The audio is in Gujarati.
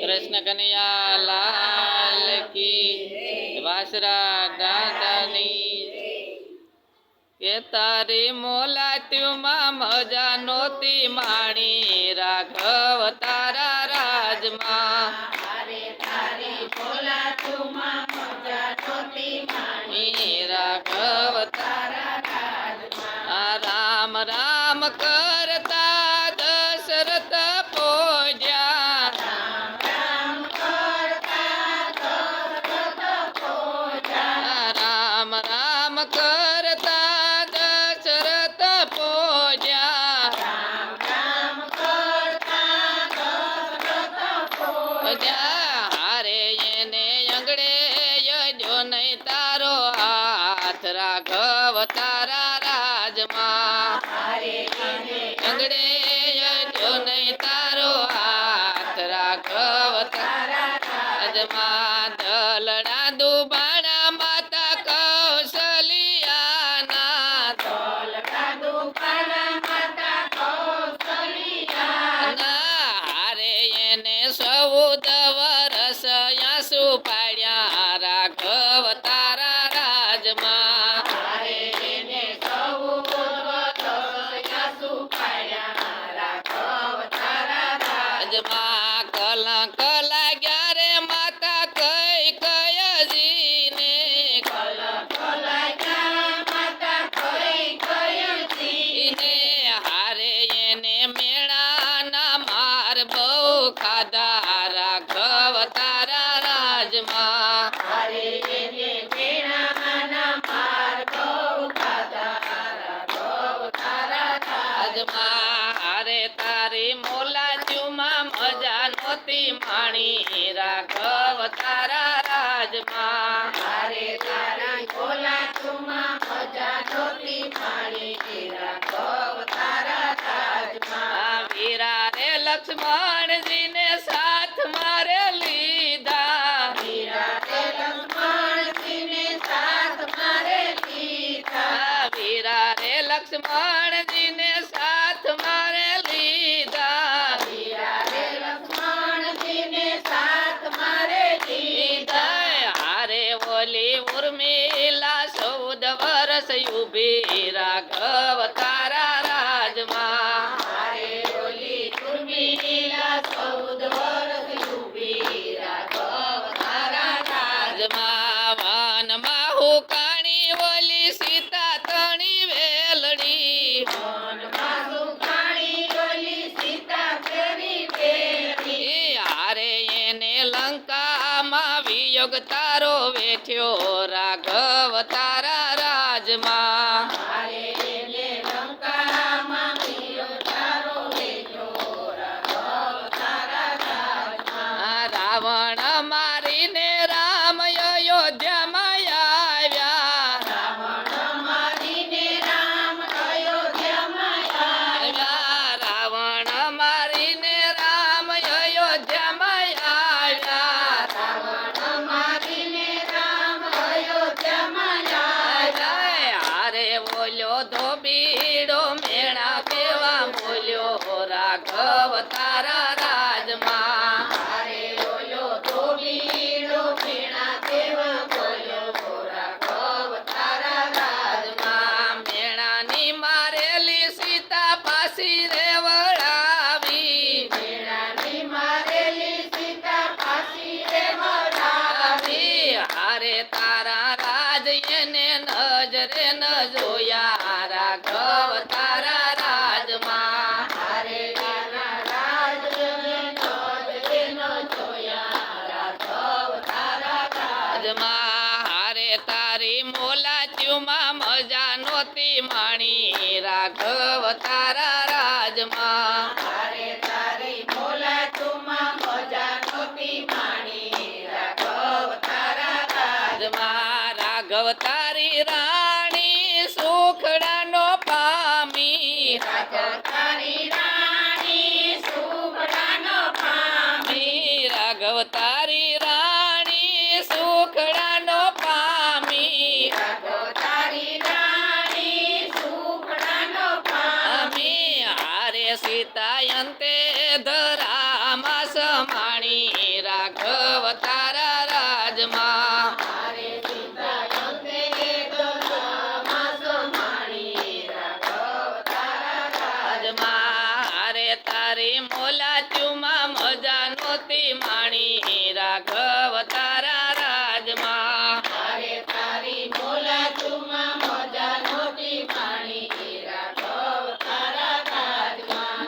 કૃષ્ણ કનૈયા લાલ કી વાસરા દાદાની કે તારી મોલાત્યુમાં મજા નોતી માણી. રાઘવ તારા રાજમાં. રાઘવ તારા રામ રામ કરતા રાઘવ તારા રાજમાં. અંગડે જો નહીં તારો હાથ રાઘવ તારા રાજમાં દલડા દુબાણા માતા કૌશલિયાના હારે એને સૌ વરસ ખાધા રાઘવ તારા રાજમાં. હારે તારી મોલાજુમાં મજા નોતી માણી. લક્ષ્મણજીને સાથ મારે લીધા. આ વીરા રે લક્ષ્મણજીને સાથ મારે લીધા. લીધા હારે ઉર્મિલા ચૌદ વર્ષ ઊભી રાઘવ રાજમાં વનમાં હુકાણી ઓલી સીતા તણી વેલણી હારે એને લંકામાં વિયોગ તારો વેઠ્યો, રાઘવ તારા રાઘવ નોતી માણી રાઘવ તારા રાજમાં રાજમાં રાઘવ તારી રાણી સુખડાનો પામી પામી રાઘવ તારી રાણી સીતા અંતે ધરામાં સમાણી